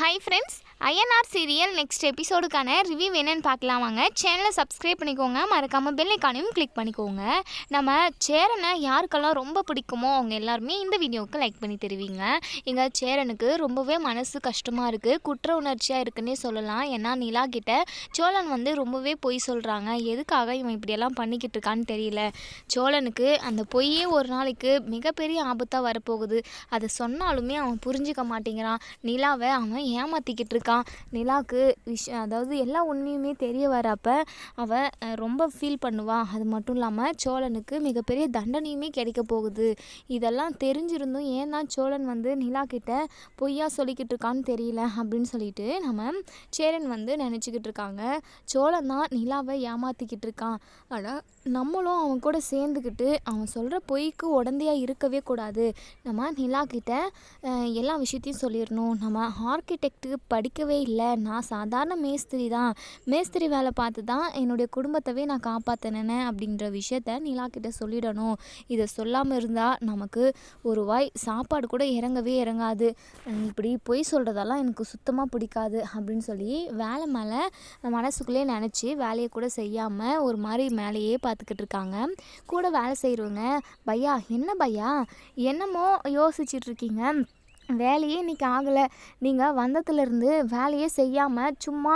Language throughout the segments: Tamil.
Hi friends INR serial next எபிசோடுக்கான review என்னன்னு பார்க்கலாம் வாங்க. சேனலை சப்ஸ்கிரைப் பண்ணிக்கோங்க. மறக்காமல் பெல் ஐக்கானையும் கிளிக் பண்ணிக்கோங்க. நம்ம சேரனை யாருக்கெல்லாம் ரொம்ப பிடிக்குமோ அவங்க எல்லாருமே இந்த வீடியோவுக்கு லைக் பண்ணி தருவீங்க. எங்கள் சேரனுக்கு ரொம்பவே மனசு கஷ்டமாக இருக்குது குற்ற உணர்ச்சியாக இருக்குன்னே சொல்லலாம். ஏன்னா நிலா கிட்ட சோழன் வந்து ரொம்பவே பொய் சொல்கிறாங்க எதுக்காக இவன் இப்படியெல்லாம் பண்ணிக்கிட்டு இருக்கான்னு தெரியல. சோழனுக்கு அந்த பொய்யே ஒரு நாளைக்கு மிகப்பெரிய ஆபத்தாக வரப்போகுது. அதை சொன்னாலுமே அவன் புரிஞ்சுக்க மாட்டேங்கிறான். நிலாவை அவன் ஏமாற்றிக்கிட்டு இருக்கான். நிலாவுக்கு விஷயம் அதாவது எல்லா உண்மையுமே தெரிய வரப்ப அவள் ரொம்ப ஃபீல் பண்ணுவாள் அது மட்டும் இல்லாமல் சோழனுக்கு மிகப்பெரிய தண்டனையுமே கிடைக்க போகுது. இதெல்லாம் தெரிஞ்சிருந்தும் ஏன் தான் சோழன் வந்து நிலா கிட்ட பொய்யா சொல்லிக்கிட்டு இருக்கான்னு தெரியல அப்படின்னு சொல்லிட்டு நம்ம சேரன் வந்து நினச்சிக்கிட்டு இருக்காங்க. சோழன் தான் நிலாவை ஏமாற்றிக்கிட்டு இருக்கான். ஆனால் நம்மளும் அவன் கூட சேர்ந்துக்கிட்டு அவன் சொல்கிற பொய்க்கு உடந்தையாக இருக்கவே கூடாது. நம்ம நிலா கிட்ட எல்லா விஷயத்தையும் சொல்லிடணும். நம்ம ஆர்கிடெக்ட்டுக்கு படிக்கவே இல்லை. நான் சாதாரண மேஸ்திரி தான். மேஸ்திரி வேலை பார்த்து தான் என்னுடைய குடும்பத்தவே நான் காப்பாற்றினேன் அப்படின்ற விஷயத்த நிலா கிட்ட சொல்லிடணும். இதை சொல்லாமல் இருந்தால் நமக்கு ஒரு வாய் சாப்பாடு கூட இறங்கவே இறங்காது. இப்படி பொய் சொல்கிறதெல்லாம் எனக்கு சுத்தமாக பிடிக்காது அப்படின்னு சொல்லி வேலை மேலே மனசுக்குள்ளே நினச்சி வேலையை கூட செய்யாமல் ஒரு மாதிரி மேலேயே பார்த்துக்கிட்டு இருக்காங்க. கூட வேலை செய்கிறவங்க பையா என்ன பையா? என்னமோ யோசிச்சுட்டு இருக்கீங்க. வேலையே இன்னைக்கு ஆகலை. நீங்கள் வந்ததுலேருந்து வேலையே செய்யாமல் சும்மா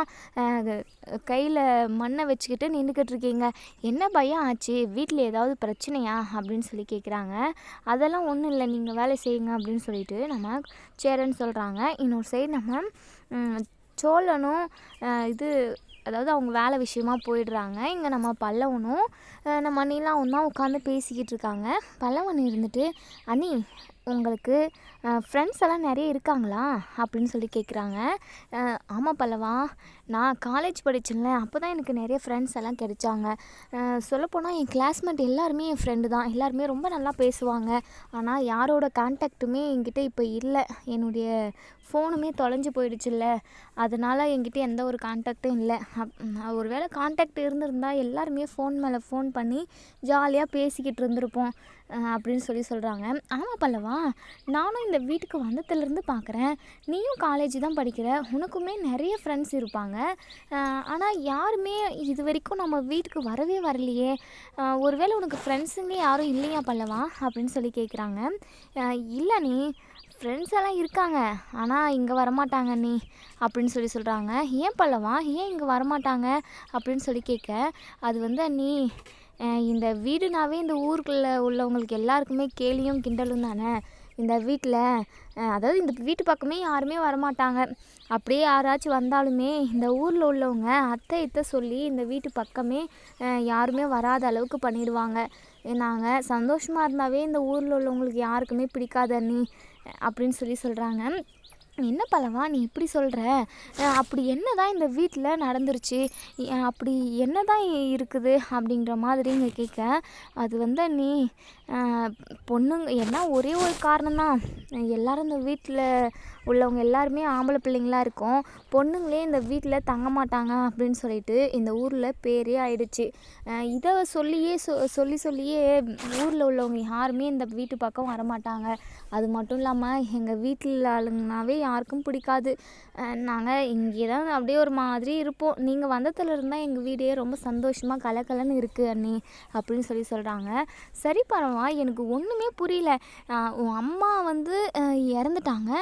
கையில் மண்ணை வச்சுக்கிட்டு நின்றுக்கிட்டு இருக்கீங்க. என்ன பயம் ஆச்சு? வீட்டில் ஏதாவது பிரச்சனையா? அப்படின்னு சொல்லி கேட்குறாங்க அதெல்லாம் ஒன்றும் இல்லை. நீங்கள் வேலை செய்யுங்க அப்படின்னு சொல்லிட்டு நம்ம சேரன்னு சொல்கிறாங்க இன்னொரு சைடு நம்ம சோழனும் இது அதாவது அவங்க வேலை விஷயமா போயிடுறாங்க. இங்கே நம்ம பல்லவனும் நம்ம நீலாவும் ஒன்றா உட்காந்து பேசிக்கிட்டு இருக்காங்க. பல்லவன் இருந்துட்டு அண்ணி உங்களுக்கு ஃப்ரெண்ட்ஸ் எல்லாம் நிறைய இருக்காங்களா? அப்படின்னு சொல்லி கேட்குறாங்க ஆமாம் பல்லவா நான் காலேஜ் படித்தேன்ல அப்போ தான் எனக்கு நிறைய ஃப்ரெண்ட்ஸ் எல்லாம் கிடைச்சாங்க. சொல்லப்போனால் என் கிளாஸ்மேட் எல்லாருமே என் ஃப்ரெண்டு தான். எல்லாருமே ரொம்ப நல்லா பேசுவாங்க. ஆனால் யாரோட கான்டாக்ட்டுமே என்கிட்ட இப்போ இல்லை. என்னுடைய ஃபோனுமே தொலைஞ்சு போயிடுச்சுல்ல. அதனால் என்கிட்ட எந்த ஒரு கான்டாக்டும் இல்லை. அப் ஒரு வேளை கான்டாக்ட் இருந்திருந்தால் எல்லாருமே ஃபோன் மேலே ஃபோன் பண்ணி ஜாலியாக பேசிக்கிட்டு இருந்திருப்போம் அப்படின்னு சொல்லி சொல்கிறாங்க ஆமாம் பல்லவா நானும் இந்த வீட்டுக்கு வந்ததுலேருந்து பார்க்குறேன் நீயும் காலேஜ் தான் படிக்கிற. உனக்குமே நிறைய ஃப்ரெண்ட்ஸ் இருப்பாங்க. ஆனால் யாருமே இது வரைக்கும் நம்ம வீட்டுக்கு வரவே வரலையே. ஒருவேளை உனக்கு ஃப்ரெண்ட்ஸுங்க யாரும் இல்லையா பல்லவா அப்படின்னு சொல்லி கேட்குறாங்க இல்லை நீ ஃப்ரெண்ட்ஸ் எல்லாம் இருக்காங்க. ஆனால் இங்கே வரமாட்டாங்க நீ அப்படின்னு சொல்லி சொல்கிறாங்க ஏன் பல்லவா? ஏன் இங்கே வரமாட்டாங்க? அப்படின்னு சொல்லி கேட்க அது வந்து நீ இந்த வீடுனாவே இந்த ஊருக்குள்ளே உள்ளவங்களுக்கு எல்லாருக்குமே கேலியும் கிண்டலும் தானே? இந்த வீட்டில் அதாவது இந்த வீட்டு பக்கமே யாருமே வரமாட்டாங்க. அப்படியே யாராச்சும் வந்தாலுமே இந்த ஊரில் உள்ளவங்க அத்தை இத்தை சொல்லி இந்த வீட்டு பக்கமே யாருமே வராத அளவுக்கு பண்ணிடுவாங்க. நாங்கள் சந்தோஷமாக இருந்தாவே இந்த ஊரில் உள்ளவங்களுக்கு யாருக்குமே பிடிக்காத நீ அப்படின்னு சொல்லி சொல்கிறாங்க என்ன பலவா நீ இப்படி சொல்கிற அப்படி என்ன தான் இந்த வீட்டில் நடந்துருச்சு? அப்படி என்ன தான் இருக்குது அப்படிங்கிற மாதிரி இங்கே கேட்க அது வந்து நீ பொண்ணுங்க என்ன ஒரே ஒரு காரணம் தான் எல்லாரும் இந்த வீட்டில் உள்ளவங்க எல்லாருமே ஆம்பளை பிள்ளைங்களா இருக்கோம். பொண்ணுங்களே இந்த வீட்டில் தங்க மாட்டாங்க அப்படின்னு சொல்லிட்டு இந்த ஊரில் பேரே ஆயிடுச்சு. இதை சொல்லியே சொ சொல்லி சொல்லியே ஊரில் உள்ளவங்க யாருமே இந்த வீட்டு பக்கம் வரமாட்டாங்க. அது மட்டும் இல்லாமல் எங்கள் வீட்டில் ஆளுங்கனாவே யாருக்கும் பிடிக்காது. நாங்கள் இங்கே தான் அப்படியே ஒரு மாதிரி இருப்போம். நீங்கள் வந்ததுல இருந்தால் எங்கள் வீடே ரொம்ப சந்தோஷமாக கலகலன்னு இருக்குது அண்ணி அப்படின்னு சொல்லி சொல்கிறாங்க சரி பரவா எனக்கு ஒன்றுமே புரியல. உன் அம்மா வந்து இறந்துட்டாங்க.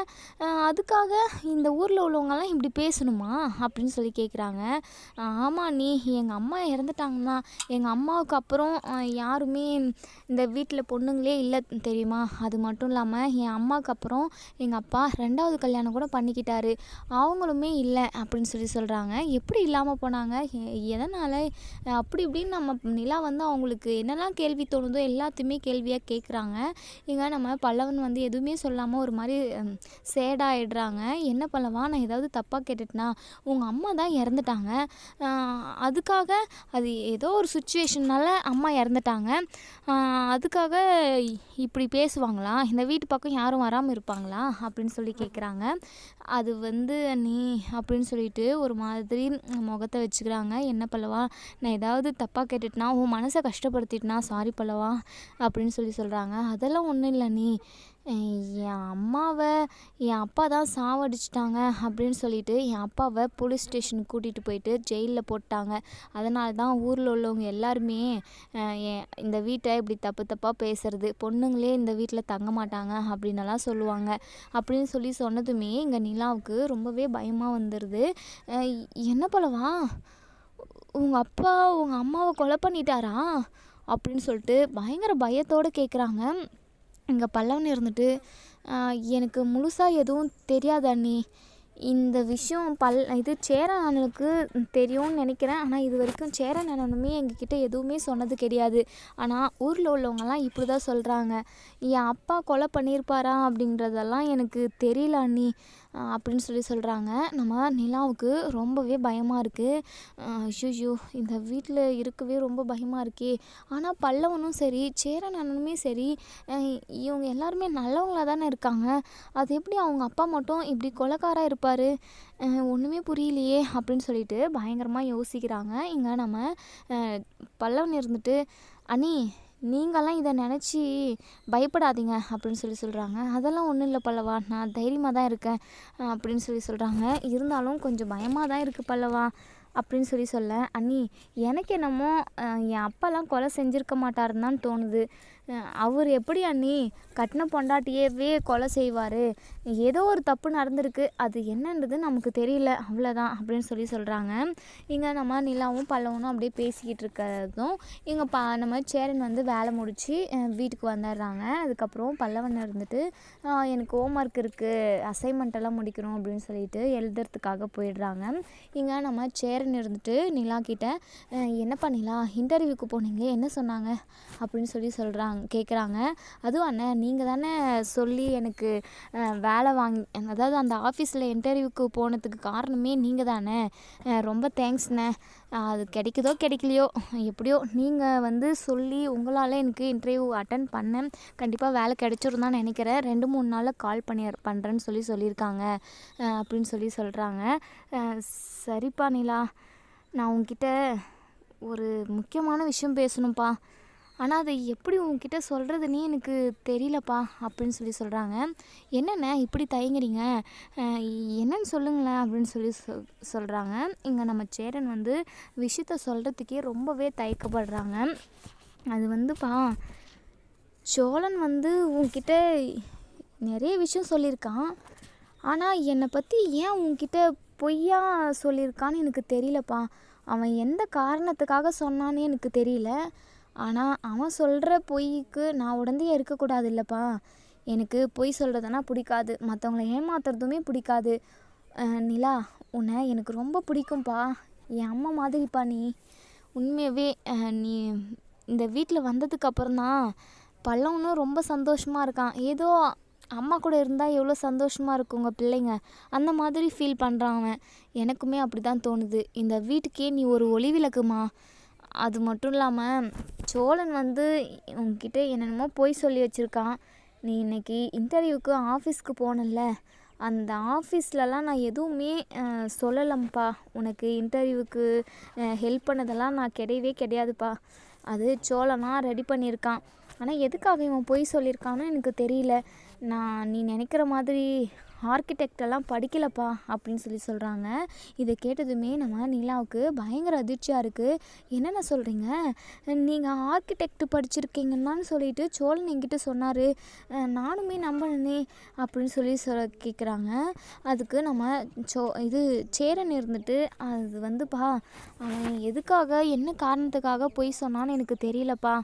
அதுக்காக இந்த ஊரில் உள்ளவங்கெல்லாம் இப்படி பேசணுமா அப்படின்னு சொல்லி கேட்குறாங்க ஆமாம் நீ எங்கள் அம்மா இறந்துட்டாங்கன்னா எங்கள் அம்மாவுக்கு அப்புறம் யாருமே இந்த வீட்டில் பொண்ணுங்களே இல்லை தெரியுமா? அது மட்டும் இல்லாமல் என் அம்மாவுக்கு அப்புறம் எங்கள் அப்பா ரெண்டாவது கல்யாணம் கூட பண்ணிக்கிட்டாரு. அவங்களுமே இல்லை அப்படின்னு சொல்லி சொல்கிறாங்க எப்படி இல்லாமல் போனாங்க? எதனால்? அப்படி இப்படின்னு நம்ம நிலா வந்து அவங்களுக்கு என்னெல்லாம் கேள்வி தோணுதோ எல்லாத்தையுமே கேள்வியாக கேட்குறாங்க இங்கே நம்ம பல்லவன் வந்து எதுவுமே சொல்லாமல் ஒரு மாதிரி சேடாகிடுறாங்க என்ன பண்ணலாம்? நான் ஏதாவது தப்பாக கேட்டுட்டேனா? உங்கள் அம்மா தான் இறந்துட்டாங்க. அதுக்காக அது ஏதோ ஒரு சுச்சுவேஷனால் அம்மா இறந்துட்டாங்க. அதுக்காக இப்படி பேசுவாங்களா? இந்த வீட்டு பக்கம் யாரும் வராமல் இருப்பாங்களா? அப்படின்னு சொல்லி கேட்குறாங்க அது வந்து நீ அப்படின்னு சொல்லிட்டு ஒரு மாதிரி முகத்தை வச்சுக்கிறாங்க. என்ன பல்லவா? நான் ஏதாவது தப்பாக கேட்டுட்டேனா? உன் மனசை கஷ்டப்படுத்திட்டேனா? சாரி பல்லவா? அப்படின்னு சொல்லி சொல்கிறாங்க அதெல்லாம் ஒன்றும் இல்லை நீ. என் அம்மாவை என் அப்பா தான் சாவடிச்சிட்டாங்க அப்படின்னு சொல்லிட்டு என் அப்பாவை போலீஸ் ஸ்டேஷனுக்கு கூட்டிகிட்டு போயிட்டு ஜெயிலில் போட்டாங்க. அதனால தான் ஊரில் உள்ளவங்க எல்லாருமே என் இந்த வீட்டை இப்படி தப்பு தப்பாக பேசுறது பொண்ணுங்களே இந்த வீட்டில் தங்க மாட்டாங்க அப்படின்னலாம் சொல்லுவாங்க. அப்படின்னு சொல்லி சொன்னதுமே எங்கள் நிலாவுக்கு ரொம்பவே பயமாக வந்துடுது என்ன பலவா உங்கள் அப்பா உங்கள் அம்மாவை கொலை பண்ணிட்டாரா? அப்படின்னு சொல்லிட்டு பயங்கர பயத்தோடு கேட்குறாங்க இங்கே பல்லவன் இருந்துட்டு எனக்கு முழுசாக எதுவும் தெரியாது அண்ணி. இந்த விஷயம் பல் இது சேரன் அண்ணனுக்கு தெரியும்னு நினைக்கிறேன். ஆனால் இது வரைக்கும் சேரன் அண்ணனுமே எங்ககிட்ட எதுவுமே சொன்னது கிடையாது. ஆனால் ஊரில் உள்ளவங்கலாம் இப்படி தான் சொல்கிறாங்க என் அப்பா கொலை பண்ணியிருப்பாரா அப்படின்றதெல்லாம் எனக்கு தெரியல அண்ணி. அப்படின்னு சொல்லி சொல்கிறாங்க நம்ம நிலாவுக்கு ரொம்பவே பயமாக இருக்குது ஐயோ இந்த வீட்டில் இருக்கவே ரொம்ப பயமாக இருக்கே. ஆனால் பல்லவனும் சரி சேரன் அண்ணனுமே சரி இவங்க எல்லாருமே நல்லவங்களாக தானே இருக்காங்க. அது எப்படி அவங்க அப்பா மட்டும் இப்படி கொலக்காராக இருப்பார்? ஒன்றுமே புரியலையே அப்படின்னு சொல்லிட்டு பயங்கரமாக யோசிக்கிறாங்க. இங்கே நம்ம பல்லவன் இருந்துட்டு அனி நீங்களாம் இதை நினச்சி பயப்படாதீங்க அப்படின்னு சொல்லி சொல்கிறாங்க அதெல்லாம் ஒன்றும் இல்லை பல்லவா. நான் தைரியமாக தான் இருக்கேன் அப்படின்னு சொல்லி சொல்கிறாங்க இருந்தாலும் கொஞ்சம் பயமாக தான் இருக்குது பல்லவா. அப்படின்னு சொல்லி சொல்ல அண்ணி எனக்கு என்னமோ என் அப்பாலாம் கொலை செஞ்சுருக்க மாட்டாருன்னு தான் தோணுது. அவர் எப்படி அண்ணி கட்டின பொண்டாட்டியவே கொலை செய்வார்? ஏதோ ஒரு தப்பு நடந்திருக்கு. அது என்னன்றது நமக்கு தெரியல. அவ்வளோதான் அப்படின்னு சொல்லி சொல்கிறாங்க இங்கே நம்ம நிலாவும் பல்லவனும் அப்படியே பேசிக்கிட்டு இருக்கிறதும் இங்கே பா நம்ம சேரன் வந்து வேலை முடித்து வீட்டுக்கு வந்துடுறாங்க. அதுக்கப்புறம் பல்லவன் இருந்துட்டு எனக்கு எனக்கு ஹோம்ஒர்க் இருக்குது அசைன்மெண்ட்டெல்லாம் முடிக்கணும் அப்படின்னு சொல்லிட்டு எழுதுறதுக்காக போயிடுறாங்க. இங்கே நம்ம சேரன் இருந்துட்டு நிலா கிட்ட என்னப்பா நிலா இன்டர்வியூக்கு போனீங்களே என்ன சொன்னாங்க? அப்படின்னு சொல்லி சொல்கிறாங்க கேட்குறாங்க அதுவும் அண்ணன் நீங்கள் தானே சொல்லி எனக்கு வேலை வாங்கி அதாவது அந்த ஆஃபீஸில் இன்டர்வியூக்கு போனதுக்கு காரணமே நீங்கள் தானே. ரொம்ப தேங்க்ஸ்ண்ணே அது கிடைக்குதோ கிடைக்கலையோ எப்படியோ நீங்கள் வந்து சொல்லி உங்களால் எனக்கு இன்டர்வியூ அட்டன் பண்ணேன். கண்டிப்பாக வேலை கிடைச்சிரும் தான் நினைக்கிறேன். ரெண்டு மூணு நாளில் கால் பண்ணி பண்ணுறேன்னு சொல்லி சொல்லியிருக்காங்க. அப்படின்னு சொல்லி சொல்கிறாங்க சரிப்பா நிலா நான் உங்ககிட்ட ஒரு முக்கியமான விஷயம் பேசணும்ப்பா. ஆனால் அதை எப்படி உங்ககிட்ட சொல்கிறதுனே எனக்கு தெரியலப்பா அப்படின்னு சொல்லி சொல்கிறாங்க என்னென்ன இப்படி தயங்குறீங்க? என்னன்னு சொல்லுங்களேன் அப்படின்னு சொல்லி சொல் சொல்கிறாங்க இங்கே நம்ம சேரன் வந்து விஷயத்த சொல்கிறதுக்கே ரொம்பவே தயக்கப்படுறாங்க. அது வந்துப்பா சோழன் வந்து உங்ககிட்ட நிறைய விஷயம் சொல்லியிருக்கான். ஆனால் என்னை பற்றி ஏன் உங்ககிட்ட பொய்யா சொல்லியிருக்கான்னு எனக்கு தெரியலப்பா. அவன் எந்த காரணத்துக்காக சொன்னான்னு எனக்கு தெரியல. ஆனால் அவன் சொல்கிற பொய்க்கு நான் உடனே இருக்கக்கூடாது இல்லைப்பா எனக்கு பொய் சொல்கிறதுனா பிடிக்காது. மற்றவங்கள ஏமாத்துறதுமே பிடிக்காது. நிலா உன்னை எனக்கு ரொம்ப பிடிக்கும்ப்பா என் அம்மா மாதிரிப்பா நீ. உண்மையவே நீ இந்த வீட்டில் வந்ததுக்கு அப்புறம்தான் பல்லவனும் ரொம்ப சந்தோஷமாக இருக்கான். ஏதோ அம்மா கூட இருந்தால் எவ்வளோ சந்தோஷமாக இருக்குங்க பிள்ளைங்க. அந்த மாதிரி ஃபீல் பண்ணுறான் அவன். எனக்குமே அப்படி தான் தோணுது. இந்த வீட்டுக்கே நீ ஒரு ஒளி விளக்குமா அது மட்டும் இல்லாமல் சோழன் வந்து உங்ககிட்ட என்னென்னமோ பொய் சொல்லி வச்சுருக்கான். நீ இன்றைக்கி இன்டர்வியூக்கு ஆஃபீஸ்க்கு போனல அந்த ஆஃபீஸ்லலாம் நான் எதுவுமே சொல்லலம்ப்பா உனக்கு இன்டர்வியூக்கு ஹெல்ப் பண்ணதெல்லாம் நான் கிடையவே கிடையாதுப்பா. அது சோழனா ரெடி பண்ணியிருக்கான். ஆனால் எதுக்காக இவன் பொய் சொல்லியிருக்கான்னு எனக்கு தெரியல. நான் நீ நினைக்கிற மாதிரி ஆர்கிடெக்ட் எல்லாம் படிக்கலப்பா அப்படின்னு சொல்லி சொல்கிறாங்க இதை கேட்டதுமே நம்ம நிலாவுக்கு பயங்கர அதிர்ச்சியாக இருக்குது என்னென்ன சொல்கிறீங்க நீங்கள் ஆர்கிடெக்ட் படிச்சிருக்கீங்கன்னு சொல்லிட்டு சோழன் என்கிட்ட சொன்னார். நானுமே நம்பினே அப்படின்னு சொல்லி சொல்ல கேட்குறாங்க அதுக்கு நம்ம சோ இது சேரன் இருந்துட்டு அது வந்துப்பா அவன் எதுக்காக என்ன காரணத்துக்காக பொய் சொன்னான்னு எனக்கு தெரியலப்பா.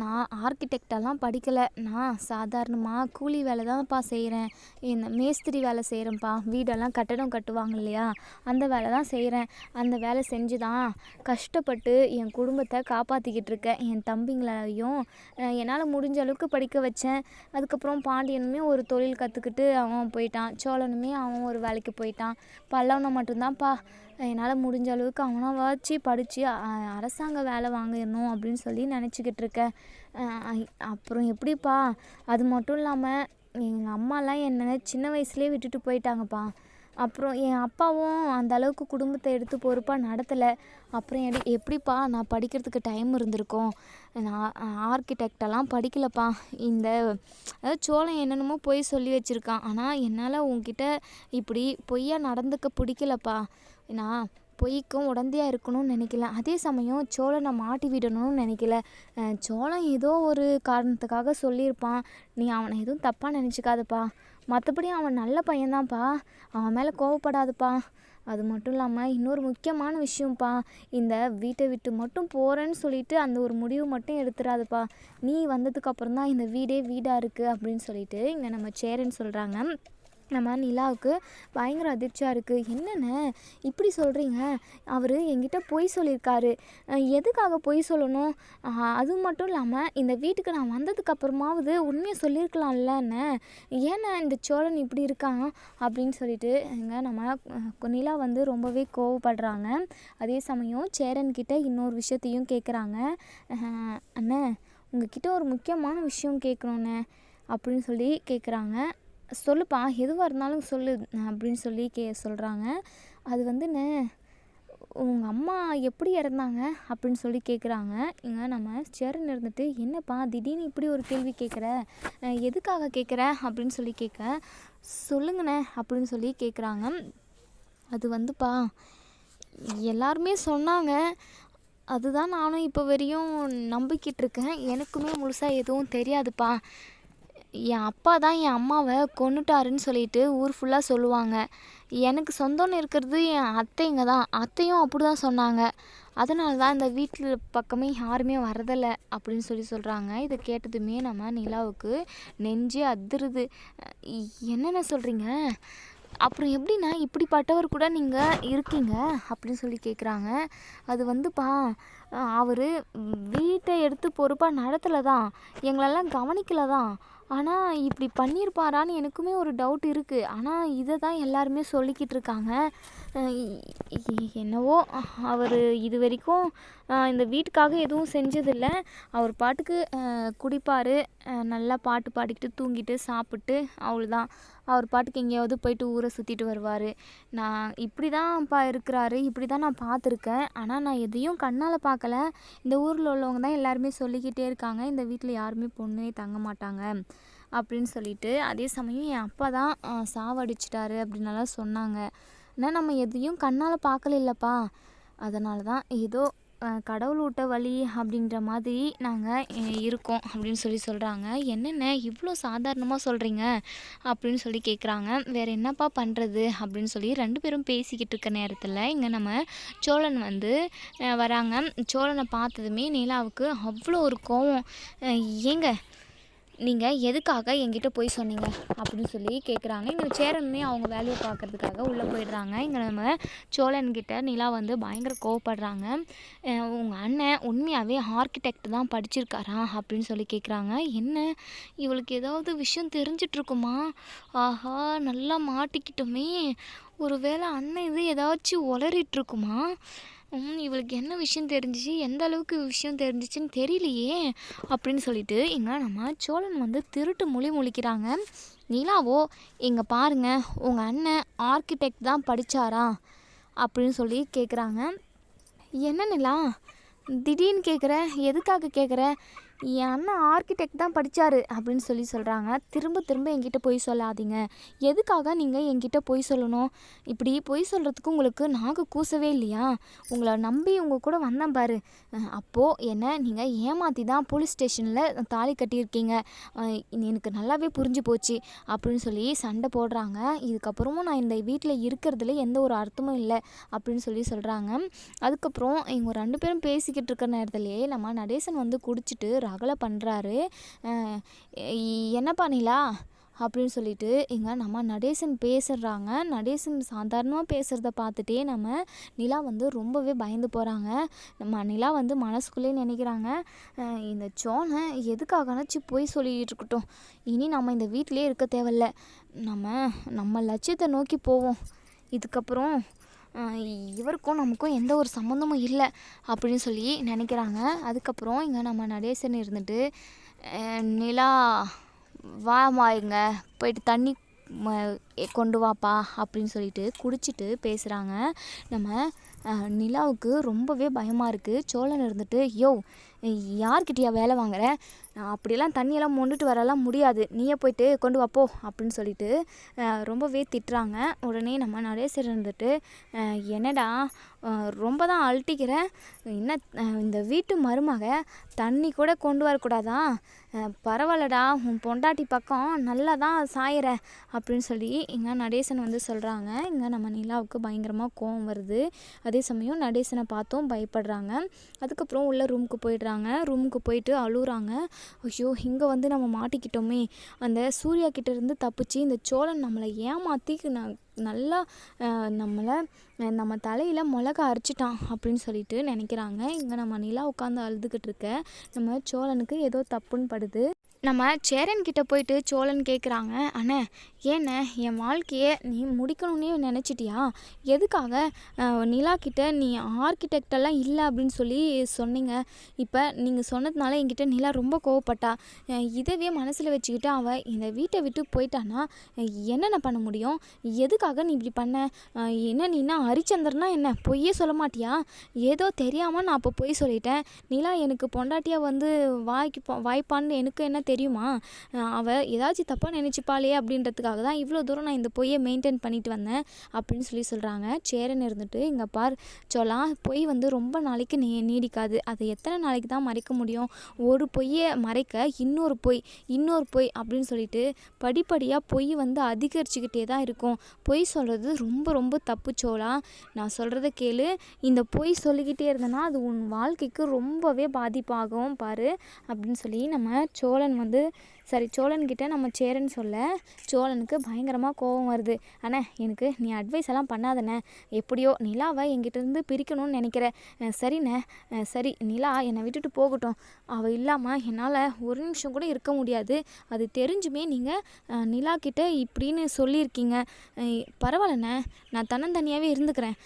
நான் ஆர்கிடெக்டெல்லாம் படிக்கலை. நான் சாதாரணமாக கூலி வேலை தான்ப்பா செய்கிறேன் இந்த மேஸ்திரி வேலை செய்கிறேன்ப்பா வீடெல்லாம் கட்டடம் கட்டுவாங்க இல்லையா? அந்த வேலை தான் செய்கிறேன் அந்த வேலை செஞ்சு தான் கஷ்டப்பட்டு என் குடும்பத்தை காப்பாற்றிக்கிட்டு இருக்கேன். என் தம்பிங்களையும் என்னால் முடிஞ்ச அளவுக்கு படிக்க வச்சேன். அதுக்கப்புறம் பாண்டியனுமே ஒரு தொழில் கற்றுக்கிட்டு அவன் போயிட்டான். சோழனுமே அவன் ஒரு வேலைக்கு போயிட்டான். பல்லவனை மட்டும்தான்ப்பா. என்னால் முடிஞ்ச அளவுக்கு அவனை படித்து அரசாங்க வேலை வாங்கிடணும் அப்படின்னு சொல்லி நினச்சிக்கிட்டு இருக்கேன் அப்புறம் எப்படிப்பா? அது மட்டும் இல்லாமல் எங்கள் அம்மாலாம் என்னை சின்ன வயசுலேயே விட்டுட்டு போயிட்டாங்கப்பா. அப்புறம் என் அப்பாவும் அந்த அளவுக்கு குடும்பத்தை எடுத்து பொறுப்பாக நடத்தலை. அப்புறம் எடு எப்படிப்பா? நான் படிக்கிறதுக்கு டைம் இருந்திருக்கும். நான் ஆர்கிடெக்டெல்லாம் படிக்கலப்பா. இந்த அதாவது சோளம் என்னென்னமோ பொய் சொல்லி வச்சுருக்கான். ஆனால் என்னால் உங்ககிட்ட இப்படி பொய்யா நடந்துக்க பிடிக்கலப்பா. நான் பொய்க்கும் உடந்தையாக இருக்கணும்னு நினைக்கல. அதே சமயம் சோழனை மாட்டி விடணும்னு நினைக்கல. சோழன் ஏதோ ஒரு காரணத்துக்காக சொல்லியிருப்பான். நீ அவனை எதுவும் தப்பாக நினச்சிக்காதப்பா. மற்றபடி அவன் நல்ல பையன்தான்ப்பா. அவன் மேலே கோவப்படாதப்பா. அது மட்டும் இல்லாமல் இன்னொரு முக்கியமான விஷயம்ப்பா. இந்த வீட்டை விட்டு மட்டும் போகிறேன்னு சொல்லிட்டு அந்த ஒரு முடிவு மட்டும் எடுத்துடாதப்பா நீ வந்ததுக்கப்புறம் தான் இந்த வீடே வீடாக இருக்குது அப்படின்னு சொல்லிட்டு இங்கே நம்ம சேரன்னு சொல்கிறாங்க நம்ம நிலாவுக்கு பயங்கர அதிர்ச்சியாக இருக்குது என்னென்ன? இப்படி சொல்கிறீங்க அவர் என்கிட்ட பொய் சொல்லியிருக்காரு. எதுக்காக பொய் சொல்லணும்? அது மட்டும் இல்லாமல் இந்த வீட்டுக்கு நான் வந்ததுக்கு அப்புறமாவது உண்மையை சொல்லியிருக்கலாம்லண்ண ஏன்னா இந்த சோழன் இப்படி இருக்கான் அப்படின்னு சொல்லிட்டு இங்கே நம்ம நிலா வந்து ரொம்பவே கோவப்படுறாங்க. அதே சமயம் சேரன்கிட்ட இன்னொரு விஷயத்தையும் கேட்குறாங்க அண்ணே உங்ககிட்ட ஒரு முக்கியமான விஷயம் கேட்கணுண்ணே அப்படின்னு சொல்லி கேட்குறாங்க சொல்லுப்பா எதுவாக இருந்தாலும் சொல்லு அப்படின்னு சொல்லி கே சொல்கிறாங்க அது வந்துண்ணே உங்கள் அம்மா எப்படி இறந்தாங்க அப்படின்னு சொல்லி கேட்குறாங்க இங்கே நம்ம சேரன் இருந்துட்டு என்னப்பா திடீர்னு இப்படி ஒரு கேள்வி கேட்குற எதுக்காக கேட்குற அப்படின்னு சொல்லி கேட்க சொல்லுங்கண்ணே அப்படின்னு சொல்லி கேட்குறாங்க அது வந்துப்பா எல்லாருமே சொன்னாங்க. அதுதான் நானும் இப்போ வரையும் நம்பிக்கிட்டு இருக்கேன். எனக்குமே முழுசாக எதுவும் தெரியாதுப்பா. என் அப்பா தான் என் அம்மாவை கொன்னுட்டாருன்னு சொல்லிட்டு ஊர் ஃபுல்லாக சொல்லுவாங்க. எனக்கு சொந்தம்னு இருக்கிறது என் அத்தைங்க தான். அத்தையும் அப்படி தான் சொன்னாங்க. அதனால தான் இந்த வீட்டில் பக்கமே யாருமே வரதில்லை அப்படின்னு சொல்லி சொல்கிறாங்க இதை கேட்டதுமே நம்ம நிலாவுக்கு நெஞ்சே அதிருது. என்னென்ன சொல்கிறீங்க அப்புறம் எப்படிண்ணா இப்படிப்பட்டவர் கூட நீங்கள் இருக்கீங்க? அப்படின்னு சொல்லி கேட்குறாங்க அது வந்துப்பா அவர் வீட்டை எடுத்து பொறுப்பாக நடத்தலை தான். எங்களெல்லாம் கவனிக்கலை தான். ஆனால் இப்படி பண்ணியிருப்பாரான்னு எனக்குமே ஒரு டவுட் இருக்குது ஆனால் இதை தான் எல்லாருமே சொல்லிக்கிட்டு இருக்காங்க. என்னவோ அவர் இது வரைக்கும் இந்த வீட்டுக்காக எதுவும் செஞ்சதில்லை. அவர் பாட்டுக்கு குடிப்பார். நல்லா பாட்டு பாடிக்கிட்டு தூங்கிட்டு சாப்பிட்டு அவ்வளோதான் அவர் பாட்டுக்கு எங்கேயாவது போயிட்டு ஊரை சுற்றிட்டு வருவார். நான் இப்படி தான்ப்பா இருக்கிறாரு. இப்படி தான் நான் பார்த்துருக்கேன். ஆனால் நான் எதையும் கண்ணால் பார்க்கல. இந்த ஊரில் உள்ளவங்க தான் எல்லாருமே சொல்லிக்கிட்டே இருக்காங்க. இந்த வீட்டில் யாருமே பொண்ணே தங்க மாட்டாங்க அப்படின்னு சொல்லிட்டு. அதே சமயம் என் அப்பா தான் சாவடிச்சிட்டாரு அப்படின்னலாம் சொன்னாங்க. ஆனால் நம்ம எதையும் கண்ணால் பார்க்கல இல்லைப்பா அதனால தான் ஏதோ கடவுள் விட்ட வழி அப்படின்ற மாதிரி நாங்கள் இருக்கோம் அப்படின்னு சொல்லி சொல்கிறாங்க என்னென்ன இவ்வளோ சாதாரணமாக சொல்கிறீங்க அப்படின்னு சொல்லி கேட்குறாங்க வேறு என்னப்பா பண்ணுறது அப்படின்னு சொல்லி ரெண்டு பேரும் பேசிக்கிட்டு இருக்க நேரத்தில் இங்கே நம்ம சோழன் வந்து வராங்க. சோழனை பார்த்ததுமே நிலாவுக்கு அவ்வளோ ஒரு கோவம். ஏங்க நீங்கள் எதுக்காக எங்கிட்ட போய் சொன்னீங்க? அப்படின்னு சொல்லி கேட்குறாங்க இங்கே சேரனுமே அவங்க வேலையை பார்க்குறதுக்காக உள்ளே போயிடுறாங்க. இங்கே நம்ம சோழன்கிட்ட நிலா வந்து பயங்கர கோவப்படுறாங்க. உங்கள் அண்ணன் உண்மையாகவே ஆர்கிடெக்ட் தான் படிச்சிருக்காரா? அப்படின்னு சொல்லி கேட்குறாங்க என்ன? இவளுக்கு ஏதாவது விஷயம் தெரிஞ்சிட்ருக்குமா? ஆஹா நல்லா மாட்டிக்கிட்டோமே. ஒருவேளை அண்ணன் இது ஏதாச்சும் உளறிட்டுருக்குமா இவளுக்கு என்ன விஷயம் தெரிஞ்சிச்சு? எந்த அளவுக்கு விஷயம் தெரிஞ்சிச்சுன்னு தெரியலையே அப்படின்னு சொல்லிட்டு இங்கே நம்ம சோழன் வந்து திருட்டு மொழி முழிக்கிறாங்க. நிலாவோ இங்கே பாருங்க உங்கள் அண்ணன் ஆர்கிடெக்ட் தான் படித்தாரா அப்படின்னு சொல்லி கேட்குறாங்க என்ன நிலா? திடீர்னு கேட்குற எதுக்காக கேட்குற என் அண்ணன் ஆர்கிடெக்ட் தான் படித்தாரு அப்படின்னு சொல்லி சொல்கிறாங்க திரும்ப திரும்ப என்கிட்ட பொய் சொல்லாதீங்க. எதுக்காக நீங்கள் என்கிட்ட பொய் சொல்லணும்? இப்படி பொய் சொல்கிறதுக்கு உங்களுக்கு நாக்கு கூசவே இல்லையா? உங்களை நம்பி உங்கள் கூட வந்தேன் பாரு. அப்போது என்ன நீங்கள் ஏமாற்றி தான் போலீஸ் ஸ்டேஷனில் தாலி கட்டியிருக்கீங்க. எனக்கு நல்லாவே புரிஞ்சு போச்சு அப்படின்னு சொல்லி சண்டை போடுறாங்க. இதுக்கப்புறமும் நான் இந்த வீட்டில் இருக்கிறதுல எந்த ஒரு அர்த்தமும் இல்லை அப்படின்னு சொல்லி சொல்கிறாங்க அதுக்கப்புறம் இவங்க ரெண்டு பேரும் பேசிக்கிட்டு இருக்க நேரத்துலேயே நம்ம நடேசன் வந்து குடிச்சிட்டு ரகலை பண்ணுறாரு என்னப்பா நிலா? அப்படின்னு சொல்லிட்டு இங்கே நம்ம நடேசன் பேசுகிறாங்க நடேசன் சாதாரணமாக பேசுகிறத பார்த்துட்டே நம்ம நிலா வந்து ரொம்பவே பயந்து போகிறாங்க நம்ம நிலா வந்து மனசுக்குள்ளே நினைக்கிறாங்க. இந்த சோனை எதுக்காகனாச்சும் போய் சொல்லிகிட்டு இருக்கட்டும். இனி நம்ம இந்த வீட்டிலே இருக்க தேவையில்ல. நம்ம நம்ம லட்சியத்தை நோக்கி போவோம். இதுக்கப்புறம் இவருக்கும் நமக்கும் எந்த ஒரு சம்மந்தமும் இல்லை அப்படின்னு சொல்லி நினைக்கிறாங்க. அதுக்கப்புறம் இங்கே நம்ம நடேசன் இருந்துட்டு நிலா வாமா இங்கே போயிட்டு தண்ணி கொண்டு வாப்பா அப்படின்னு சொல்லிட்டு குடிச்சிட்டு பேசுகிறாங்க நம்ம நிலாவுக்கு ரொம்பவே பயமாக இருக்குது சோழன் இருந்துட்டு யோ யார்கிட்டயா வேலை வாங்குற? நான் அப்படியெல்லாம் தண்ணியெல்லாம் மொண்டுட்டு வரலாம் முடியாது. நீயே போயிட்டு கொண்டு வாப்போ அப்படின்னு சொல்லிட்டு ரொம்பவே திட்டுறாங்க. உடனே நம்ம நடேசர் இருந்துட்டு என்னடா ரொம்ப தான் அழட்டிக்கிற? என்ன இந்த வீட்டு மருமக தண்ணி கூட கொண்டு வரக்கூடாதா? பரவாயில்லடா உன் பொண்டாட்டி பக்கம் நல்லா தான் சாயிற அப்படின்னு சொல்லி இங்கே நடேசன் வந்து சொல்கிறாங்க இங்கே நம்ம நிலாவுக்கு பயங்கரமாக கோவம் வருது. அதே சமயம் நடேசனை பார்த்தும் பயப்படுறாங்க. அதுக்கப்புறம் உள்ள ரூமுக்கு போயிடுறாங்க. ரூமுக்கு போயிட்டு அழுகுறாங்க ஐயோ இங்கே வந்து நம்ம மாட்டிக்கிட்டோமே. அந்த சூர்யா கிட்டேருந்து தப்பிச்சு இந்த சோழன் நம்மளை ஏமாற்றி நான் நல்லா நம்மளை நம்ம தலையில் மிளகா அரைச்சிட்டான் அப்படின்னு சொல்லிட்டு நினைக்கிறாங்க. இங்கே நம்ம நிலா உட்காந்து அழுதுகிட்டு இருக்க. நம்ம சோழனுக்கு ஏதோ தப்புன்னு படுது. நம்ம சேரன் கிட்ட போயிட்டு சோழன் கேட்குறாங்க அண்ணே ஏன்ன என் வாழ்க்கையை நீ முடிக்கணும்னே நினச்சிட்டியா? எதுக்காக நிலா கிட்ட நீ ஆர்கிடெக்டெல்லாம் இல்லை அப்படின்னு சொல்லி சொன்னீங்க. இப்போ நீங்கள் சொன்னதுனால என்கிட்ட நிலா ரொம்ப கோவப்பட்டா. இதவே மனசில் வச்சுக்கிட்டு அவள் இந்த வீட்டை விட்டு போயிட்டான்னா என்னென்ன பண்ண முடியும்? எதுக்காக நீ இப்படி பண்ண? என்ன நீனா ஹரிச்சந்திரனா என்ன? பொய்யே சொல்ல மாட்டியா? ஏதோ தெரியாமல் நான் அப்போ பொய் சொல்லிட்டேன். நிலா எனக்கு பொண்டாட்டியாக வந்து வாய்க்கு வாய்ப்பான்னு எனக்கு என்ன தெரியுமா? அவள் ஏதாச்சும் தப்பாக நினச்சிப்பாளே அப்படின்றதுக்காக. தான் இவ்வளோ தூரம் நான் இந்த பொய்யை மெயின்டைன் பண்ணிட்டு வந்தேன் அப்படின்னு சொல்லி சொல்கிறாங்க சேரன் இருந்துட்டு இங்கே பார் சொல்லா பொய் வந்து ரொம்ப நாளைக்கு நீ நீடிக்காது. அதை எத்தனை நாளைக்கு தான் மறைக்க முடியும்? ஒரு பொய்யை மறைக்க இன்னொரு பொய் இன்னொரு பொய் அப்படின்னு சொல்லிட்டு படிப்படியாக பொய் வந்து அதிகரிச்சுக்கிட்டே தான் இருக்கும். பொய் சொல்கிறது ரொம்ப ரொம்ப தப்பு சோழா. நான் சொல்கிறத கேளு. இந்த பொய் சொல்லிக்கிட்டே இருந்தேன்னா அது உன் வாழ்க்கைக்கு ரொம்பவே பாதிப்பாகும் பாரு அப்படின்னு சொல்லி நம்ம சோழன் வந்து சரி சோழன்கிட்ட நம்ம சேரன் சொல்ல சோழன் சோழனுக்கு பயங்கரமாக கோபம் வருது. அண்ணே எனக்கு நீ அட்வைஸ் எல்லாம் பண்ணாதண்ணே. எப்படியோ நிலாவை என்கிட்டருந்து பிரிக்கணும்னு நினைக்கிற சரிண்ணே. சரி நிலா என்னை விட்டுட்டு போகட்டும். அவள் இல்லாமல் என்னால் ஒரு நிமிஷம் கூட இருக்க முடியாது. அது தெரிஞ்சுமே நீங்கள் நிலா கிட்ட இப்படின்னு சொல்லியிருக்கீங்க. பரவாயில்லண்ணே. நான் தன்னந்தனியாகவே இருந்துக்கிறேன்.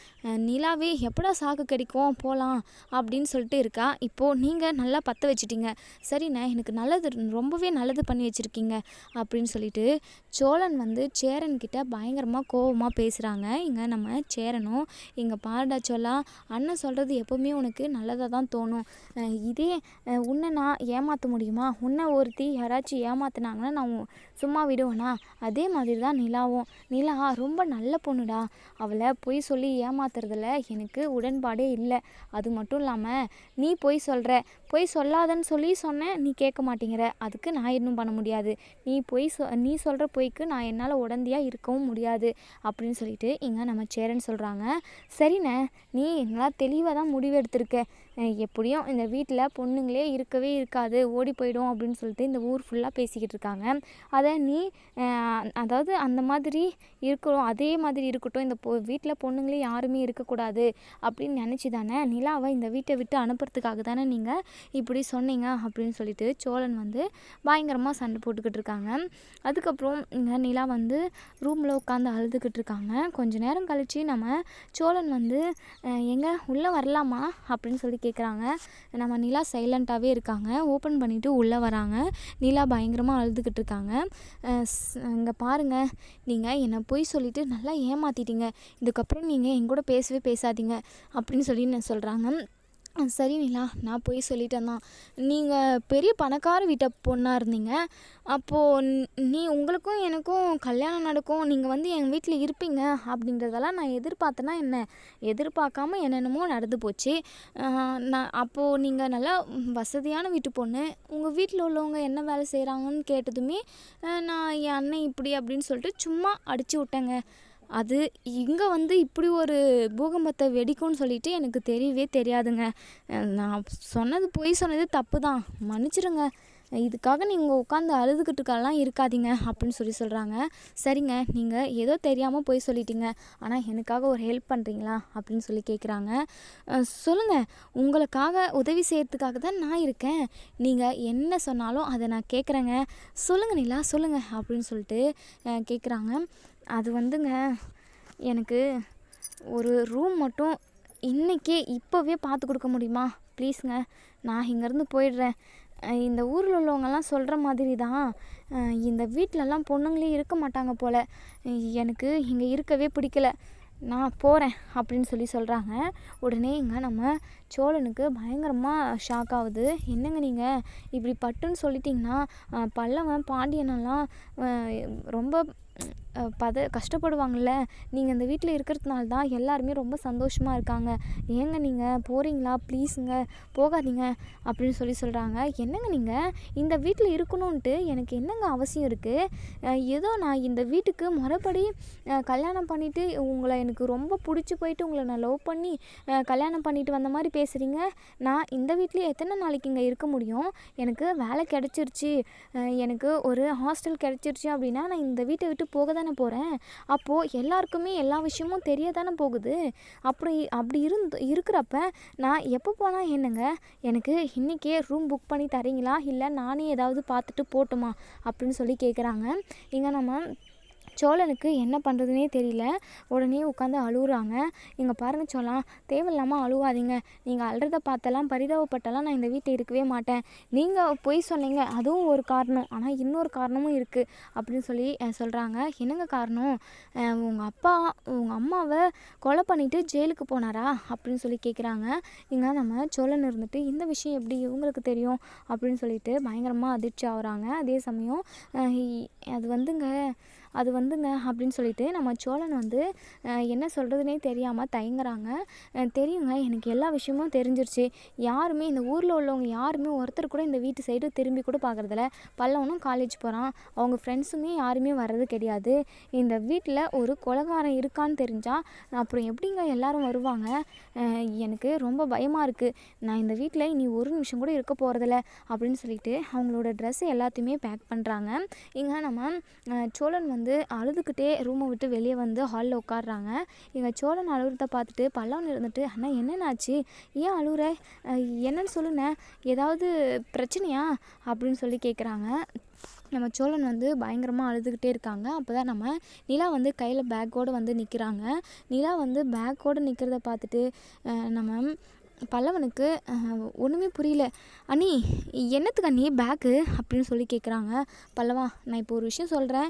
நிலாவே எப்படா சாக்கு கிடைக்கும்? போகலாம் அப்படின்னு சொல்லிட்டு இருக்கா. இப்போது நீங்கள் நல்லா பற்ற வச்சிட்டீங்க. சரிண்ணே எனக்கு நல்லது ரொம்பவே நல்லது பண்ணி வச்சுருக்கீங்க அப்படின்னு சொல்லிட்டு சோழன் வந்து சேரன்கிட்ட பயங்கரமாக கோவமாக பேசுகிறாங்க இங்கே நம்ம சேரனும் இங்கே பாருடா சொல்லா அண்ணன் சொல்கிறது எப்போவுமே உனக்கு நல்லதாக தான் தோணும். இதே உன்னை நான் ஏமாற்ற முடியுமா? உன்னை ஒருத்தி யாராச்சும் ஏமாத்தினாங்கன்னா நான் சும்மா விடுவேனா? அதே மாதிரி தான் நிலாவும். நிலா ரொம்ப நல்ல பொண்ணுடா. அவளை பொய் சொல்லி ஏமாத்துறதுல எனக்கு உடன்பாடே இல்லை. அது மட்டும் இல்லாமல் நீ பொய் சொல்கிற பொய் சொல்லாதன்னு சொல்லி சொன்னேன் நீ கேட்க மாட்டேங்கிற. அதுக்கு நான் இன்னும் பண்ண முடியாது. நீ பொய் சொ நீ சொல்கிற பொய்க்கு நான் என்னால் உடந்தையாக இருக்கவும் முடியாது அப்படின்னு சொல்லிட்டு இங்கே நம்ம சேரன் சொல்கிறாங்க சரிண்ணே நீ நல்லா தெளிவாக தான் முடிவு எடுத்திருக்க. எப்படியும் இந்த வீட்டில் பொண்ணுங்களே இருக்கவே இருக்காது ஓடி போயிடும் அப்படின்னு சொல்லிட்டு இந்த ஊர் ஃபுல்லாக பேசிக்கிட்டு இருக்காங்க. அதை நீ அதாவது அந்த மாதிரி இருக்கிறோம் அதே மாதிரி இருக்கட்டும் இந்த பொ வீட்டில் பொண்ணுங்களே யாருமே இருக்கக்கூடாது அப்படின்னு நினச்சி தானே நிலாவை இந்த வீட்டை விட்டு அனுப்புறதுக்காக தானே நீங்கள் இப்படி சொன்னீங்க அப்படின்னு சொல்லிட்டு சோழன் வந்து பயங்கரமாக சண்டை போட்டுக்கிட்டு இருக்காங்க. அதுக்கப்புறம் இங்கே நிலா வந்து ரூமில் உட்காந்து அழுதுகிட்டு இருக்காங்க. கொஞ்ச நேரம் கழித்து நம்ம சோழன் வந்து எங்கே? உள்ளே வரலாமா? அப்படின்னு சொல்லி கே கேட்குறாங்க நம்ம நிலா சைலண்ட்டாகவே இருக்காங்க. ஓப்பன் பண்ணிவிட்டு உள்ளே வராங்க. நிலா பயங்கரமாக அழுதுகிட்டு இருக்காங்க இங்கே பாருங்கள் நீங்கள் என்னை பொய் சொல்லிவிட்டு நல்லா ஏமாற்றிட்டீங்க இதுக்கப்புறம் நீங்கள் என் கூட பேசவே பேசாதீங்க. அப்படின்னு சொல்லி நான் சொல்கிறாங்க சரி நிலா நான் போய் சொல்லிட்டேன் தான். நீங்கள் பெரிய பணக்கார வீட்டை பொண்ணாக இருந்தீங்க. அப்போது நீ உங்களுக்கும் எனக்கும் கல்யாணம் நடக்கும். நீங்கள் வந்து எங்கள் வீட்டில் இருப்பீங்க. அப்படின்றதெல்லாம் நான் எதிர்பார்த்தேன்னா என்ன? எதிர்பார்க்காம என்னென்னமோ நடந்து போச்சு. நான் அப்போது நீங்கள் நல்லா வசதியான வீட்டு பொண்ணு. உங்கள் வீட்டில் உள்ளவங்க என்ன வேலை செய்கிறாங்கன்னு கேட்டதுமே நான் என் அண்ணன் இப்படி அப்படின்னு சொல்லிட்டு சும்மா அடித்து விட்டேங்க. அது இங்கே வந்து இப்படி ஒரு பூகம்பத்தை வெடிக்கும்னு சொல்லிட்டு எனக்கு தெரியவே தெரியாதுங்க. நான் சொன்னது பொய் சொன்னது தப்பு தான் மன்னிச்சிடுங்க இதுக்காக நீங்கள் உட்காந்து அழுதுகிட்டுக்கெல்லாம் இருக்காதீங்க அப்படின்னு சொல்லி சொல்கிறாங்க சரிங்க நீங்கள் ஏதோ தெரியாமல் பொய் சொல்லிட்டீங்க. ஆனால் எனக்காக ஒரு ஹெல்ப் பண்ணுறீங்களா அப்படின்னு சொல்லி கேட்குறாங்க சொல்லுங்கள் உங்களுக்காக உதவி செய்கிறதுக்காக தான் நான் இருக்கேன். நீங்கள் என்ன சொன்னாலும் அதை நான் கேட்குறேங்க சொல்லுங்கள் நிலா சொல்லுங்கள் அப்படின்னு சொல்லிட்டு கேட்குறாங்க அது வந்துங்க எனக்கு ஒரு ரூம் மட்டும் இன்றைக்கே இப்போவே பார்த்து கொடுக்க முடியுமா? ப்ளீஸுங்க நான் இங்கேருந்து போயிடுறேன். இந்த ஊரில் உள்ளவங்கெல்லாம் சொல்கிற மாதிரி தான். இந்த வீட்டிலலாம் பொண்ணுங்களே இருக்க மாட்டாங்க போல். எனக்கு இங்கே இருக்கவே பிடிக்கல. நான் போகிறேன் அப்படின்னு சொல்லி சொல்கிறாங்க. உடனே இங்கே நம்ம சோழனுக்கு பயங்கரமாக ஷாக் ஆகுது. என்னங்க நீங்கள் இப்படி பட்டுன்னு சொல்லிட்டிங்கன்னா பல்லவன் பாண்டியனெல்லாம் ரொம்ப பத கஷ்டப்படுவாங்கள்ல நீங்கள் இந்த வீட்டில் இருக்கிறதுனால தான் எல்லாருமே ரொம்ப சந்தோஷமாக இருக்காங்க. ஏங்க நீங்கள் போகிறீங்களா ப்ளீஸுங்க. போகாதீங்க. அப்படின்னு சொல்லி சொல்கிறாங்க என்னங்க நீங்கள் இந்த வீட்டில் இருக்கணுன்ட்டு எனக்கு என்னங்க அவசியம் இருக்குது ஏதோ நான் இந்த வீட்டுக்கு முறைப்படி கல்யாணம் பண்ணிவிட்டு உங்களை எனக்கு ரொம்ப பிடிச்சி போயிட்டு உங்களை நான் லவ் பண்ணி கல்யாணம் பண்ணிட்டு வந்த மாதிரி பேசுகிறீங்க நான் இந்த வீட்லேயே எத்தனை நாளைக்கு இங்கே இருக்க முடியும்? எனக்கு வேலை கிடச்சிருச்சு. எனக்கு ஒரு ஹாஸ்டல் கிடச்சிருச்சு அப்படின்னா நான் இந்த வீட்டை விட்டு போக தானே போகிறேன் அப்போது எல்லாருக்குமே எல்லா விஷயமும் தெரிய தானே போகுது? அப்படி அப்படி இருந்து இருக்கிறப்ப நான் எப்போ போனால் என்னங்க? எனக்கு இன்றைக்கே ரூம் புக் பண்ணி தரீங்களா? இல்லை நானே ஏதாவது பார்த்துட்டு போட்டுமா? அப்படின்னு சொல்லி கேட்குறாங்க இங்கே நம்ம சோழனுக்கு என்ன பண்ணுறதுனே தெரியல. உடனே உட்காந்து அழுகுறாங்க. இங்கே பாருங்க சோழன் தேவையில்லாமல் அழுவாதீங்க. நீங்கள் அழுறத பார்த்தெல்லாம் பரிதாபப்பட்டெல்லாம் நான் இந்த வீட்டில் இருக்கவே மாட்டேன். நீங்கள் பொய் சொன்னீங்க அதுவும் ஒரு காரணம். ஆனால் இன்னொரு காரணமும் இருக்குது அப்படின்னு சொல்லி சொல்கிறாங்க என்னங்க காரணம்? உங்கள் அப்பா உங்கள் அம்மாவை கொலை பண்ணிவிட்டு ஜெயிலுக்கு போனாரா? அப்படின்னு சொல்லி கேட்குறாங்க இங்கே நம்ம சோழன் இருந்துட்டு இந்த விஷயம் எப்படி இவங்களுக்கு தெரியும்? அப்படின்னு சொல்லிட்டு பயங்கரமாக அதிர்ச்சி ஆகுறாங்க. அதே சமயம் அது வந்துங்க அது வந்துங்க அப்படின்னு சொல்லிட்டு நம்ம சோழன் வந்து என்ன சொல்கிறதுனே தெரியாமல் தயங்குறாங்க. தெரியுங்க எனக்கு எல்லா விஷயமும் தெரிஞ்சிருச்சு. யாருமே இந்த ஊரில் உள்ளவங்க யாருமே ஒருத்தர் கூட இந்த வீட்டு சைடு திரும்பி கூட பார்க்குறதில்ல பல்லவனும் காலேஜ் போகிறான் அவங்க ஃப்ரெண்ட்ஸுமே யாருமே வர்றது கிடையாது. இந்த வீட்டில் ஒரு கொலகாரம் இருக்கான்னு தெரிஞ்சால் அப்புறம் எப்படிங்க எல்லாரும் வருவாங்க? எனக்கு ரொம்ப பயமாக இருக்குது நான் இந்த வீட்டில் இனி ஒரு நிமிஷம் கூட இருக்க போகிறதில்ல அப்படின்னு சொல்லிட்டு அவங்களோட ட்ரெஸ் எல்லாத்தையுமே பேக் பண்ணுறாங்க இங்கே நம்ம சோழன் வந்து வந்து அழுதுகிட்டே ரூமை விட்டு வெளியே வந்து ஹாலில் உட்காடுறாங்க எங்கள் சோழன் அழுகிறத பார்த்துட்டு பல்லவன் இருந்துட்டு அண்ணா என்னென்னாச்சு? ஏன் அழுகுற என்னன்னு சொல்லுண்ணே. ஏதாவது பிரச்சனையா? அப்படின்னு சொல்லி கேட்குறாங்க நம்ம சோழன் வந்து பயங்கரமாக அழுதுகிட்டே இருக்காங்க. அப்போ தான் நம்ம நிலா வந்து கையில் பேக்கோடு வந்து நிற்கிறாங்க நிலா வந்து பேக்கோடு நிற்கிறத பார்த்துட்டு நம்ம பல்லவனுக்கு ஒன்றுமே புரியல. அண்ணி என்னத்துக்கு அண்ணி பேக்கு அப்படின்னு சொல்லி கேட்குறாங்க பல்லவா நான் இப்போ ஒரு விஷயம் சொல்கிறேன்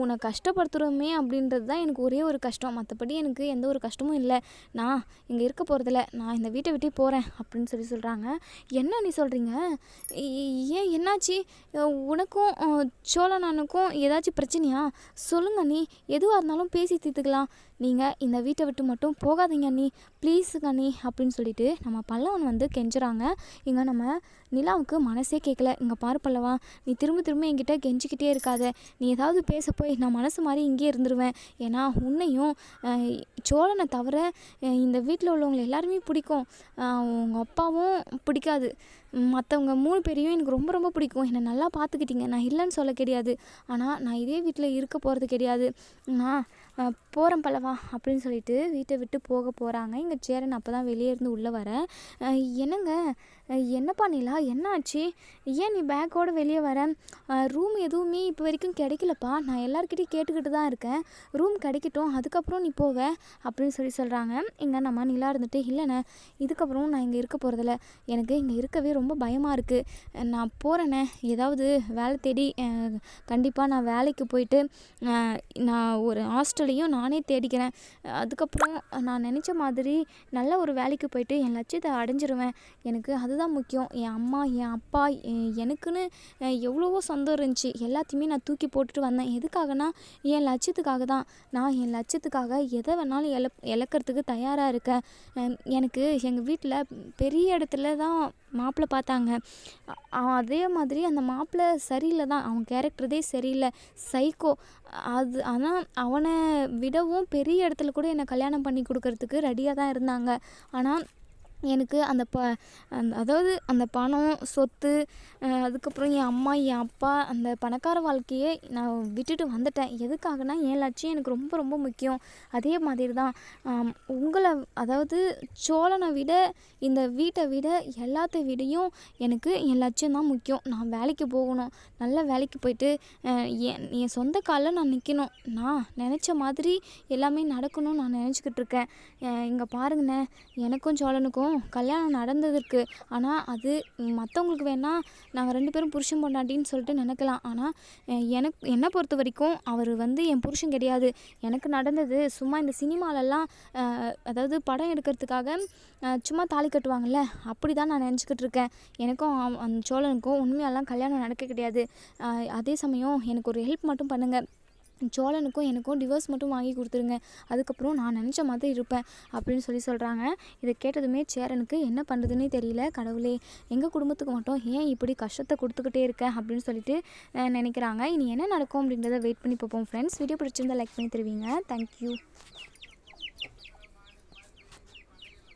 உன்னை கஷ்டப்படுத்துகிறோமே அப்படின்றது தான் எனக்கு ஒரே ஒரு கஷ்டம். மற்றபடி எனக்கு எந்த ஒரு கஷ்டமும் இல்லை. நான் இங்கே இருக்க போகிறதில்ல நான் இந்த வீட்டை விட்டே போகிறேன் அப்படின்னு சொல்லி சொல்கிறாங்க என்ன நீ சொல்கிறீங்க ஏன் என்னாச்சு? உனக்கும் சோழ நானுக்கும் ஏதாச்சும் பிரச்சனையா? சொல்லுங்க நீ எதுவாக இருந்தாலும் பேசி தீர்த்துக்கலாம். நீங்கள் இந்த வீட்டை விட்டு மட்டும் போகாதீங்க அண்ணி. ப்ளீஸுங்க அண்ணி அப்படின்னு சொல்லிட்டு நம்ம பல்லவன் வந்து கெஞ்சுறாங்க. இங்கே நம்ம நிலாவுக்கு மனசே கேட்கல இங்கே பாரு பல்லவா நீ திரும்ப திரும்ப என்கிட்ட கெஞ்சிக்கிட்டே இருக்காத. நீ ஏதாவது பேச போய் நான் மனசு மாதிரி இங்கேயே இருந்துருவேன். ஏன்னா உன்னையும் சோழனை தவிர இந்த வீட்டில் உள்ளவங்களை எல்லாருமே பிடிக்கும். உங்கள் அப்பாவும் பிடிக்காது. மற்றவங்க மூணு பேரையும் எனக்கு ரொம்ப ரொம்ப பிடிக்கும். என்னை நல்லா பார்த்துக்கிட்டீங்க நான் இல்லைன்னு சொல்ல கிடையாது. ஆனால் நான் இதே வீட்டில் இருக்க போகிறது கிடையாது. நான் போகிறேன் பல்லவா அப்படின்னு சொல்லிட்டு வீட்டை விட்டு போக போகிறாங்க இங்கே சேரன் அப்போ தான் வெளியே இருந்து உள்ளே வர. என்னங்க என்னப்பா நிலா என்னாச்சு? ஏன் நீ பேக்கோடு வெளியே வர? ரூம் எதுவுமே இப்போ வரைக்கும் கிடைக்கலப்பா. நான் எல்லாருக்கிட்டையும் கேட்டுக்கிட்டு தான் இருக்கேன். ரூம் கிடைக்கட்டும் அதுக்கப்புறம் நீ போவ அப்படின்னு சொல்லி சொல்கிறாங்க இங்கே நம்ம நிலா இருந்துட்டு இல்லைண்ணே இதுக்கப்புறம் நான் இங்கே இருக்க போகிறதில்ல எனக்கு இங்கே இருக்கவே ரொம்ப பயமாக இருக்குது நான் போகிறேண்ணே ஏதாவது வேலை தேடி கண்டிப்பாக நான் வேலைக்கு போயிட்டு நான் ஒரு ஹாஸ்டலையும் நானே தேடிக்கிறேன். அதுக்கப்புறம் நான் நினச்ச மாதிரி நல்ல ஒரு வேலைக்கு போயிட்டு என் லட்சியத்தை அடைஞ்சிருவேன். எனக்கு அது அதுதான் முக்கியம். என் அம்மா என் அப்பா எ- எனக்குன்னு எவ்வளவோ சொந்தம் இருந்துச்சு. எல்லாத்தையுமே நான் தூக்கி போட்டுட்டு வந்தேன். எதுக்காகனா என் லட்சியத்துக்காக தான். நான் என் லட்சியத்துக்காக எதை வேணாலும் இழ இழக்கிறதுக்கு தயாராக இருக்கேன். எனக்கு எங்கள் வீட்டில் பெரிய இடத்துல தான் மாப்பிள்ளை பார்த்தாங்க. அதே மாதிரி அந்த மாப்பிள்ளை சரியில்லை தான். அவன் கேரக்டரதே சரியில்லை. சைக்கோ. அது ஆனால் அவனை விடவும் பெரிய இடத்துல கூட என்னை கல்யாணம் பண்ணி கொடுக்கறதுக்கு ரெடியாக தான் இருந்தாங்க. ஆனால் எனக்கு அந்த ப அந்த அதாவது அந்த பணம் சொத்து அதுக்கப்புறம் என் அம்மா என் அப்பா அந்த பணக்கார வாழ்க்கையை நான் விட்டுட்டு வந்துட்டேன். எதுக்காகனா என் லட்சியம் எனக்கு ரொம்ப ரொம்ப முக்கியம். அதே மாதிரி தான் உங்களை அதாவது சோழனை விட இந்த வீட்டை விட எல்லாத்த விடையும் எனக்கு என் லட்சியம் தான் முக்கியம். நான் வேலைக்கு போகணும். நல்ல வேலைக்கு போயிட்டு என் என் சொந்த காலில் நான் நிற்கணும் நான் நினச்ச மாதிரி எல்லாமே நடக்கணும்னு நான் நினச்சிக்கிட்டு இருக்கேன். இங்கே பாருங்கண்ணே எனக்கும் சோழனுக்கும் பேருக்கும் கல்யாணம் நடந்ததற்கு ஆனால் அது மற்றவங்களுக்கு வேணால் நாங்கள் ரெண்டு பேரும் புருஷன் பொண்டாட்டின்னு சொல்லிட்டு நினைக்கலாம். ஆனால் எனக்கு என்னை பொறுத்த வரைக்கும் அவர் வந்து என் புருஷன் கிடையாது. எனக்கு நடந்தது சும்மா இந்த சினிமாலெல்லாம் அதாவது படம் எடுக்கிறதுக்காக சும்மா தாலி கட்டுவாங்கல்ல அப்படி தான் நான் நினச்சிக்கிட்டு இருக்கேன். எனக்கும் அந்த சோழனுக்கும் உண்மையெல்லாம் கல்யாணம் நடக்க கிடையாது. அதே சமயம் எனக்கு ஒரு ஹெல்ப் மட்டும் பண்ணுங்கள் சோழனுக்கும் எனக்கும் டிவோர்ஸ் மட்டும் வாங்கி கொடுத்துருங்க. அதுக்கப்புறம் நான் நினச்ச மாதிரி இருப்பேன் அப்படின்னு சொல்லி சொல்கிறாங்க இதை கேட்டதுமே சேரனுக்கு என்ன பண்ணுறதுன்னே தெரியல. கடவுளே எங்கள் குடும்பத்துக்கு மட்டும் ஏன் இப்படி கஷ்டத்தை கொடுத்துக்கிட்டே இருக்க அப்படின்னு சொல்லிட்டு நினைக்கிறாங்க. இனி என்ன நடக்கும் அப்படின்றத வெயிட் பண்ணி பார்ப்போம் ஃப்ரெண்ட்ஸ் வீடியோ பிடிச்சிருந்தா லைக் பண்ணி தருவீங்க. தேங்க்யூ